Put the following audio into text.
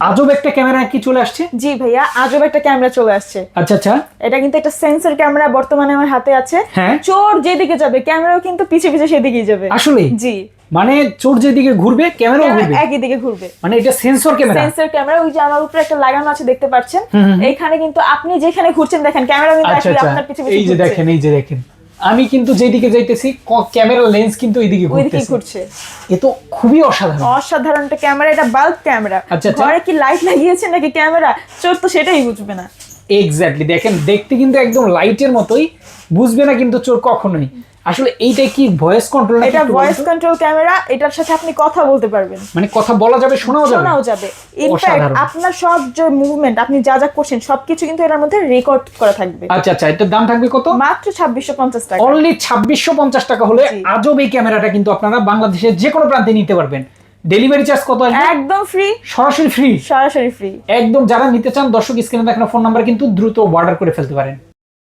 আজব একটা ক্যামেরা কি চলে আসছে? জি ভাইয়া আজব একটা ক্যামেরা চলে আসছে। আচ্ছা আচ্ছা। এটা কিন্তু একটা সেন্সর ক্যামেরা বর্তমানে আমার হাতে আছে। হ্যাঁ। চোর যেদিকে যাবে ক্যামেরাও কিন্তু পিছে পিছে সেদিকেই যাবে। আসলে? জি। মানে চোর যেদিকে ঘুরবে ক্যামেরাও ঘুরবে? একই দিকে ঘুরবে। মানে এটা সেন্সর ক্যামেরা সেন্সর ক্যামেরা ওই যে আমার উপরে একটা লাগানো আছে দেখতে পাচ্ছেন। এইখানে কিন্তু আপনি যেখানে ঘুরছেন দেখেন ক্যামেরা কিন্তু আচ্ছা actually আচ্ছা। আপনার পিছে পিছে এই যে দেখেন এই যে দেখেন। আমি কিন্তু যেদিকে যাইতেছি ক্যামেরা লেন্স কিন্তু ঘুরতেছে। ঘুরছে। এ তো খুবই অসাধারণ। অসাধারণ একটা ক্যামেরা এটা বাল্ব ক্যামেরা আচ্ছা, আচ্ছা। ঘরে কি লাইট লাগিয়েছে নাকি ক্যামেরা চোর তো সেটাই বুঝবে না। এক্স্যাক্টলি দেখেন দেখতে কিন্তু একদম লাইটের মতোই বুঝবে না কিন্তু চোর কখনোই। আসলে এইটা কি ভয়েস কন্ট্রোল এটা ভয়েস কন্ট্রোল ক্যামেরা এটার সাথে আপনি কথা বলতে পারবেন। মানে কথা বলা যাবে শোনাও যাবে? শোনাও যাবে। ইনফ্যাক্ট আপনার সব যে মুভমেন্ট আপনি যা যা করছেন সবকিছু কিন্তু এটার মধ্যে রেকর্ড করা থাকবে। আচ্ছা আচ্ছা এটার দাম থাকবে কত? মাত্র ছাব্বিশশো পঞ্চাশ টাকা। অনলি ছাব্বিশশো পঞ্চাশ টাকা হলে। আজব এই ক্যামেরাটা কিন্তু আপনারা বাংলাদেশের যে কোনো প্রান্তে নিতে পারবেন। ডেলিভারি চার্জ কত আসবে? একদম ফ্রি সরাসরি ফ্রি সরাসরি ফ্রি একদম যারা নিতে চান দর্শক স্ক্রিনে দেখানো ফোন নাম্বার কিন্তু দ্রুত অর্ডার করে ফেলতে পারেন।